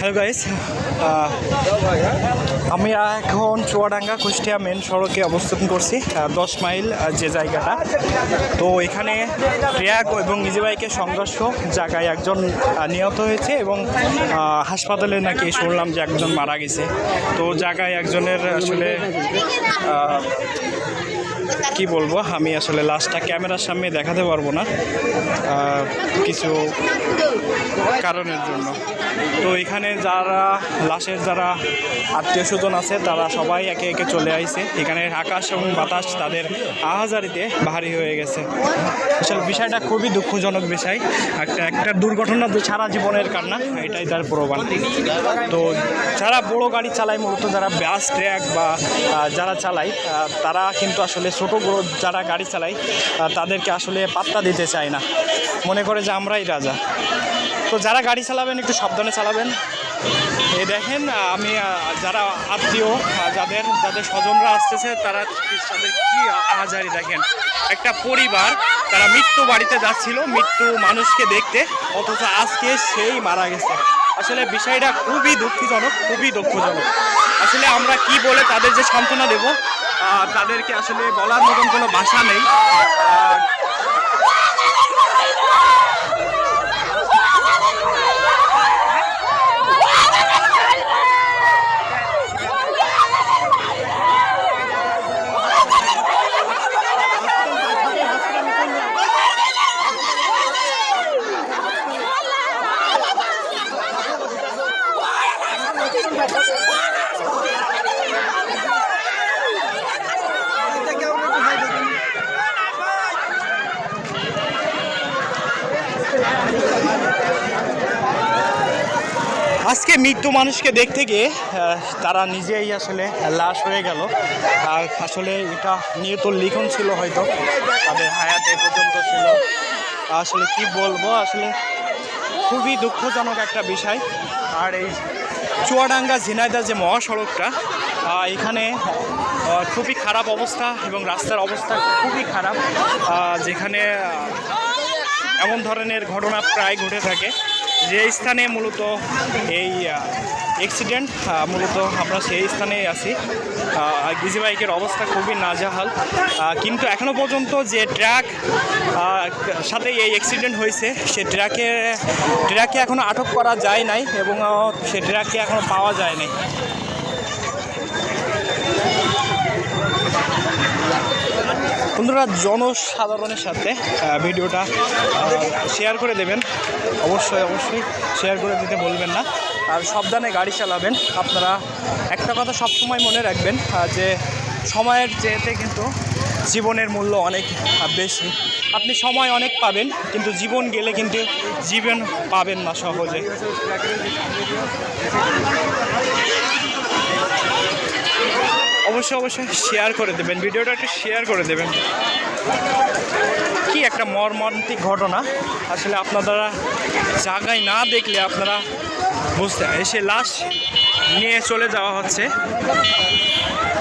Hello guys আমি এখন Chuadanga Kushtia main সড়কে অবস্থান করছি দশ মাইল যে জায়গাটা। তো এখানে ট্র্যাক এবং ইজি বাইকের সংঘর্ষ জায়গায় একজন নিহত হয়েছে এবং হাসপাতালে নাকি শুনলাম যে একজন মারা গেছে। তো জায়গায় একজনের আসলে কি বলব, আমি আসলে লাশটা ক্যামেরার সামনে দেখাতে পারব না কিছু কারণের জন্য। তো এখানে যারা, লাশের যারা আত্মীয় স্বজন আছে, তারা সবাই একে একে চলে আইছে। এখানে আকাশ এবং বাতাস তাদের আহাজারিতে ভারী হয়ে গেছে। আসলে বিষয়টা খুবই দুঃখজনক বিষয়। একটা একটা দুর্ঘটনা সারা জীবনের কান্না, এটাই তার প্রমাণ। তো যারা বড় গাড়ি চালায়, মূলত যারা ব্যাস ট্র্যাক বা যারা চালায় তারা কিন্তু আসলে ছোটো বড়ো যারা গাড়ি চালায় তাদেরকে আসলে পাত্তা দিতে চায় না। মনে করে যে আমরাই রাজা। তো যারা গাড়ি চালাবেন, একটু সাবধানে চালাবেন। এই দেখেন আমি যারা আত্মীয় যাদের যাদের স্বজনরা আসতেছে, তারা তাদের কি আহাজারি দেখেন? একটা পরিবার, তারা মৃত্যু বাড়িতে যাচ্ছিল, মৃত্যু মানুষকে দেখতে, অথচ আজকে সেই মারা গেছে। আসলে বিষয়টা খুবই দুঃখজনক খুবই দুঃখজনক। আসলে আমরা কি বলে তাদের যে সান্ত্বনা দেব? তাদেরকে আসলে বলার মতন কোনো ভাষা নেই। আজকে মৃত্যু মানুষকে দেখতে গিয়ে তারা নিজেই আসলে লাশ হয়ে গেল। আর আসলে এটা নিয়ে তো লিখন ছিল হয়তো, তাদের হায়াত পর্যন্ত ছিল। আসলে কি বলব, আসলে খুবই দুঃখজনক একটা বিষয়। আর এই চুয়াডাঙ্গা ঝিনাইদা যে মহাসড়কটা এখানে খুবই খারাপ অবস্থা এবং রাস্তার অবস্থা খুবই খারাপ। যেখানে এমন ধরনের ঘটনা প্রায় ঘটে থাকে। যে স্থানে মূলত এই অ্যাক্সিডেন্ট মূলত আমরা সেই স্থানেই আছি। গিজি বাইকের অবস্থা খুবই নাজাহাল। কিন্তু এখনও পর্যন্ত যে ট্রাক সাথে এই অ্যাক্সিডেন্ট হয়েছে, সে ট্রাকে ট্রাকে এখনও আটক করা যায় নাই এবং সে ট্রাককে এখনও পাওয়া যায় নাই। বন্ধুরা, জনসাধারণের সাথে ভিডিওটা শেয়ার করে দেবেন। অবশ্যই অবশ্যই শেয়ার করে দিতে বলবেন না। আর সাবধানে গাড়ি চালাবেন। আপনারা একটা কথা সবসময় মনে রাখবেন যে সময়ের চেয়েতে কিন্তু জীবনের মূল্য অনেক বেশি। আপনি সময় অনেক পাবেন, কিন্তু জীবন গেলে কিন্তু জীবন পাবেন না সহজে। অবশ্যই অবশ্যই শেয়ার করে দেবেন। ভিডিওটা একটু শেয়ার করে দেবেন। কি একটা মর্মান্তিক ঘটনা। আসলে আপনারা জায়গায় না দেখলে আপনারা বুঝতে এসে লাশ নিয়ে চলে যাওয়া হচ্ছে।